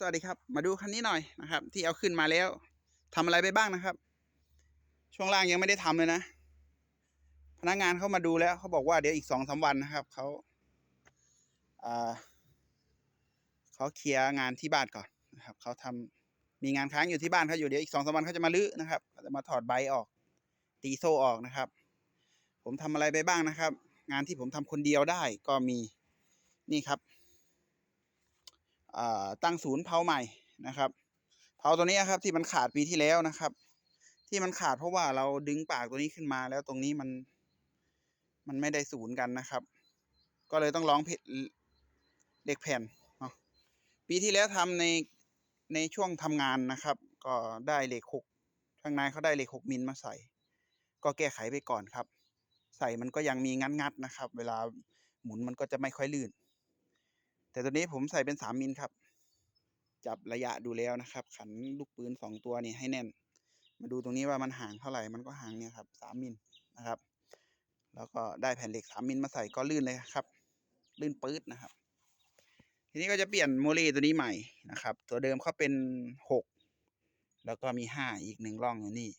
สวัสดีครับ มาดูคันนี้หน่อยนะครับ ที่เอาขึ้นมาแล้วทำอะไรไปบ้างนะครับ ช่วงล่างยังไม่ได้ทำเลยนะ พนักงานเข้ามาดูแล้วเขาบอกว่าเดี๋ยวอีกสองสามวันนะครับเขาอ่าเขาเคลียร์งานที่บ้านก่อนนะครับเขาทำมีงานค้างอยู่ที่บ้านเขาอยู่เดี๋ยวอีกสองสามวันเขาจะมาลื้อนะครับจะมาถอดใบออก ตีโซ่ออกนะครับ ผมทำอะไรไปบ้างนะครับ งานที่ผมทำคนเดียวได้ก็มีนี่ครับ ตั้งศูนย์เผาใหม่นะครับ เผาตัวนี้ครับที่มันขาดปีที่แล้วนะครับ ที่มันขาดเพราะว่าเราดึงปากตัวนี้ขึ้นมาแล้วตรงนี้มัน มันไม่ได้ศูนย์กันนะครับ ก็เลยต้องร้องเพเหล็กแผ่นเนาะปีที่แล้วทำในในช่วงทำงานนะครับ ก็ได้เหล็กหกข้างในเขาได้เหล็กหกมิลมาใส่ ก็แก้ไขไปก่อนครับ ใส่มันก็ยังมีงัดๆนะครับ เวลาหมุนมันก็จะไม่ค่อยลื่น แต่ตัวนี้ผมใส่เป็นสามมิลครับ จับระยะดูแล้วนะครับ ขันลูกปืนสองตัวนี่ให้แน่น มาดูตรงนี้ว่ามันห่างเท่าไหร่มันก็ห่างเนี่ยครับสามมิลนะครับ แล้วก็ได้แผ่นเหล็กสามมิลมาใส่ก็ลื่นเลยครับ ลื่นปื๊ดนะครับ ทีนี้ก็จะเปลี่ยนโมเลตัวนี้ใหม่นะครับ ตัวเดิมเขาเป็นหกแล้วก็มีห้าอีกหนึ่งร่องอยู่นี่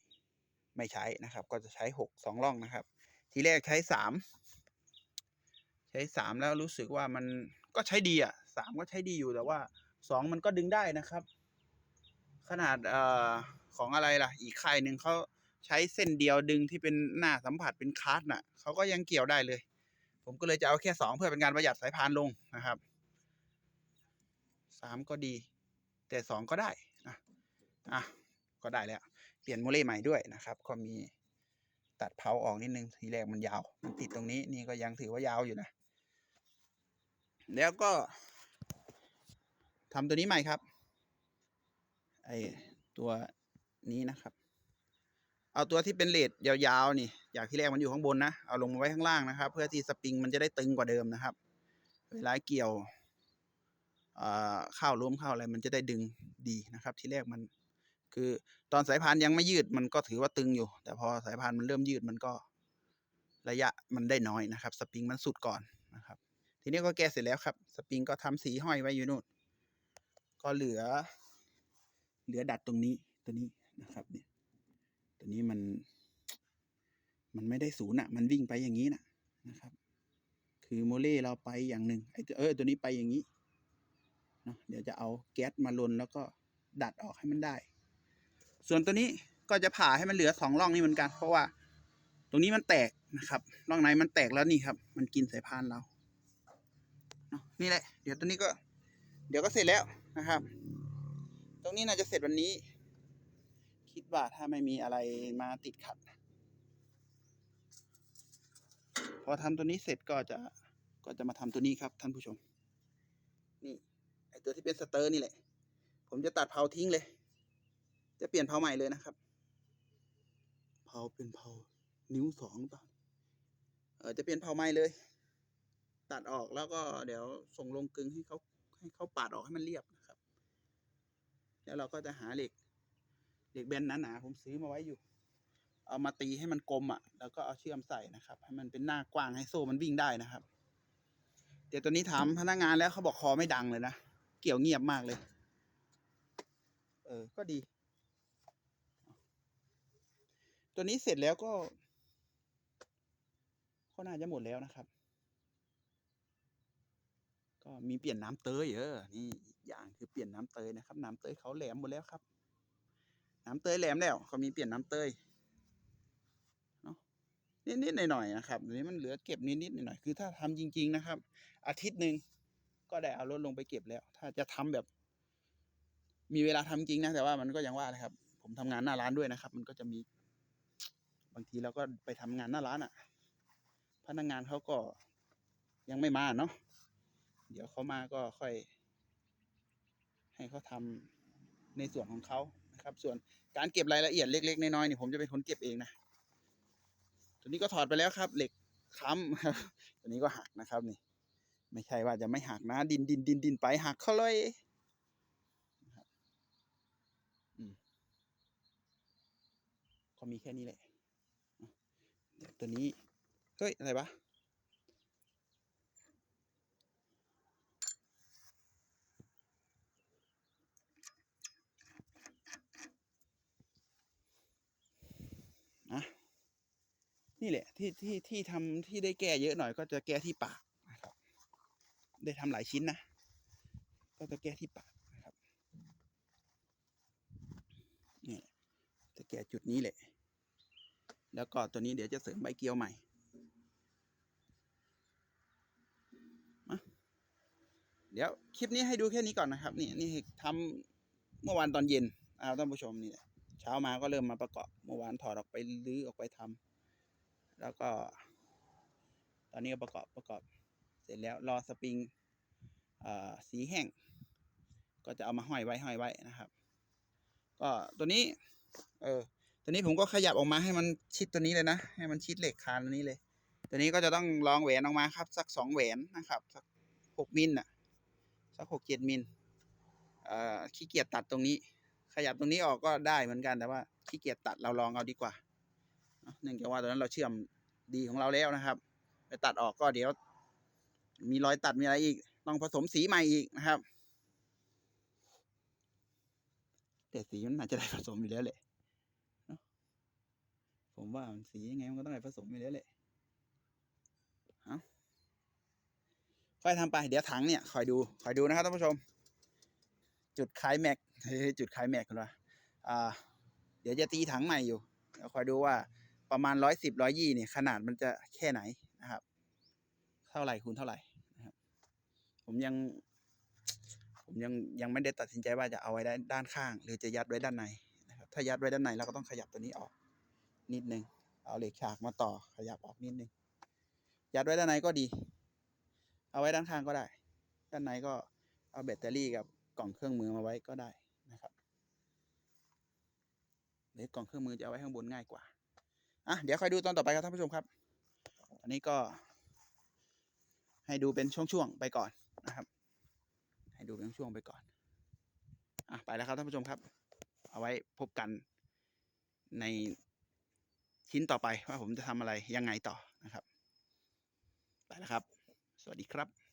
ไม่ใช้นะครับ ก็จะใช้หกสองร่องนะครับ ทีแรกใช้สามใช้สามแล้วรู้สึกว่ามัน ก็ใช้ดีอะสามก็ใช้ดีอยู่แต่ว่าสองมันก็ดึงได้นะครับ ขนาดเอ่อของอะไรล่ะ อีกค่ายหนึ่งเขาใช้เส้นเดียวดึงที่เป็นหน้าสัมผัสเป็นคาร์ดน่ะเขาก็ยังเกี่ยวได้เลย ผมก็เลยจะเอาแค่สองเพื่อเป็นการประหยัดสายพานลงนะครับสามก็ดี แต่สองก็ได้นะอะก็ได้แล้ว เปลี่ยนโมเลใหม่ด้วยนะครับ ก็มีตัดเผาออกนิดนึงทีแรกมันยาว มันติดตรงนี้นี่ก็ยังถือว่ายาวอยู่นะ แล้วก็ทำตัวนี้ใหม่ครับ ไอตัวนี้นะครับ เอาตัวที่เป็นเลดยาวๆนี่จากที่แรกมันอยู่ข้างบนนะ เอาลงมาไว้ข้างล่างนะครับ เพื่อที่สปริงมันจะได้ตึงกว่าเดิมนะครับ เวลาเกี่ยวข้าวล้มข้าวอะไรมันจะได้ดึงดีนะครับ ที่แรกมันคือตอนสายพานยังไม่ยืดมันก็ถือว่าตึงอยู่ แต่พอสายพานมันเริ่มยืดมันก็ระยะมันได้น้อยนะครับ สปริงมันสุดก่อนนะครับ ทีนี้ก็แก้เสร็จแล้วครับ สปริงก็ทำสีห้อยไว้อยู่นู่น ก็เหลือ เหลือดัดตรงนี้ตัวนี้นะครับ เนี่ย ตัวนี้มัน มันไม่ได้ศูนย์อะ มันวิ่งไปอย่างนี้นะนะครับ คือโมเล่เราไปอย่างหนึ่งไอ้เออตัวนี้ไปอย่างนี้เนาะเดี๋ยวจะเอาแก๊สมาลนแล้วก็ดัดออกให้มันได้ ส่วนตัวนี้ก็จะผ่าให้มันเหลือสองร่องนี้เหมือนกัน เพราะว่า ตรงนี้มันแตกนะครับ ร่องในมันแตกแล้วนี่ครับ มันกินสายพานเรา นี่แหละ เดี๋ยวตัวนี้ก็ เดี๋ยวก็เสร็จแล้วนะครับ ตรงนี้น่าจะเสร็จวันนี้ คิดว่าถ้าไม่มีอะไรมาติดขัด พอทำตัวนี้เสร็จก็จะก็จะมาทำตัวนี้ครับ ท่านผู้ชม นี่ไอตัวที่เป็นสเตอร์นี่แหละ ผมจะตัดเผาทิ้งเลย จะเปลี่ยนเผาใหม่เลยนะครับ เผาเป็นเผานิ้วสองต่อเออจะเปลี่ยนเผาใหม่เลย ตัดออกแล้วก็เดี๋ยวส่งลงกึงให้เขาให้เขาปาดออกให้มันเรียบนะครับ แล้วเราก็จะหาเหล็ก เหล็กแบนหนาๆผมซื้อมาไว้อยู่ เอามาตีให้มันกลมอะ แล้วก็เอาเชื่อมใส่นะครับ ให้มันเป็นหน้ากว้างให้โซ่มันวิ่งได้นะครับ เดี๋ยวตัวนี้ถามพนักงานแล้วเขาบอกคอไม่ดังเลยนะ เกี่ยวเงียบมากเลย เออ ก็ดี ตัวนี้เสร็จแล้วก็ก็น่าจะหมดแล้วนะครับ ก็มีเปลี่ยนน้ำเตยเออ นี่อีกอย่างคือเปลี่ยนน้ำเตยนะครับ น้ำเตยเขาแหลมหมดแล้วครับ น้ำเตยแหลมแล้วเขามีเปลี่ยนน้ำเตยเนาะนิดๆหน่อยๆนะครับเดี๋ยวนี้มันเหลือเก็บนิดๆหน่อยๆคือถ้าทำจริง ๆนะครับ อาทิตย์หนึ่งก็ได้เอารถลงไปเก็บแล้ว ถ้าจะทำแบบ มีเวลาทำจริงนะแต่ว่ามันก็ยังว่านะครับ ผมทำงานหน้าร้านด้วยนะครับ มันก็จะมี บางทีเราก็ไปทำงานหน้าร้านอะ พนักงานเขาก็ยังไม่มาเนาะ ดี๋ยวเขามาก็ค่อย ให้เขาทำในส่วนของเขานะครับ ส่วนการเก็บรายละเอียดเล็กๆน้อยๆนี่ผมจะเป็นคนเก็บเองนะตัวนี้ก็ถอดไปแล้วครับ เหล็กค้ำครับตัวนี้ก็หักนะครับนี่ ไม่ใช่ว่าจะไม่หักนะ ดินดินดินดินไปหักเขาเลยอืมก็มีแค่นี้แหละ ตัวนี้ เฮ้ย อะไรวะ อ นี่แหละ ที่ที่ที่ทำที่ได้แก้เยอะหน่อยก็จะแก้ที่ปากนะครับ ได้ทำหลายชิ้นนะ ก็จะแก้ที่ปากนะครับนี่จะแก้จุดนี้แหละ แล้วก็ตัวนี้เดี๋ยวจะเสริมใบเกลียวใหม่มาเดี๋ยวคลิปนี้ให้ดูแค่นี้ก่อนนะครับ นี่นี่ทำเมื่อวานตอนเย็นเอาท่านผู้ชมนี่เช้ามาก็เริ่มมาประกอบเมื่อวานถอดออกไปรื้อออกไปทำ แล้วก็ ตอนนี้ก็ประกอบประกอบเสร็จแล้วรอสปริงสีแห้ง ก็จะเอามาห้อยไว้ห้อยไว้นะครับ ก็ตัวนี้ เออตัวนี้ผมก็ขยับออกมาให้มันชิดตัวนี้เลยนะ ให้มันชิดเหล็กคานตัวนี้เลย ตัวนี้ก็จะต้องลองแหวนออกมาครับ สักสองแหวนนะครับ สักหกมิลน่ะ สักหกเจ็ดมิลเอ่อขี้เกียจตัดตรงนี้ ขยับตรงนี้ออกก็ได้เหมือนกันแต่ว่าขี้เกียจตัดเราลองเอาดีกว่า เนื่องจากว่าตอนนั้นเราเชื่อมดีของเราแล้วนะครับ ไปตัดออกก็เดี๋ยว มีรอยตัดมีอะไรอีก ต้องผสมสีใหม่อีกนะครับ แต่สีมันน่าจะได้ผสมอยู่แล้วแหละผมว่ามันสียังไงมันก็ต้องได้ผสมอยู่แล้วแหละเอาค่อยทำไปเดี๋ยวถังเนี่ยคอยดูคอยดูนะครับท่านผู้ชม จุดคลายแม็กจุดคลายแม็กคุณว่าอ่า เดี๋ยวจะตีถังใหม่อยู่เดี๋ยวคอยดูว่า ประมาณร้อยสิบร้อยยี่เนี่ยขนาดมันจะแค่ไหนนะครับ เท่าไหร่คูณเท่าไหร่นะครับ ผมยัง ผมยังยังไม่ได้ตัดสินใจว่าจะเอาไว้ด้านด้านข้าง หรือจะยัดไว้ด้านในนะครับ ถ้ายัดไว้ด้านในเราก็ต้องขยับตัวนี้ออก นิดนึงเอาเหล็กฉากมาต่อขยับออกนิดนึงยัดไว้ด้านในก็ดี เอาไว้ด้านข้างก็ได้ ด้านในก็เอาแบตเตอรี่กับกล่องเครื่องมือมาไว้ก็ได้นะครับหรือกล่องเครื่องมือจะเอาไว้ข้างบนง่ายกว่า อะเดี๋ยวคอยดูตอนต่อไปครับท่านผู้ชมครับ อันนี้ก็ ให้ดูเป็นช่วงๆไปก่อนนะครับ ให้ดูเป็นช่วงๆไปก่อนอะไปแล้วครับท่านผู้ชมครับ เอาไว้พบกันในชิ้นต่อไปว่าผมจะทำอะไรยังไงต่อนะครับ ไปแล้วครับ สวัสดีครับ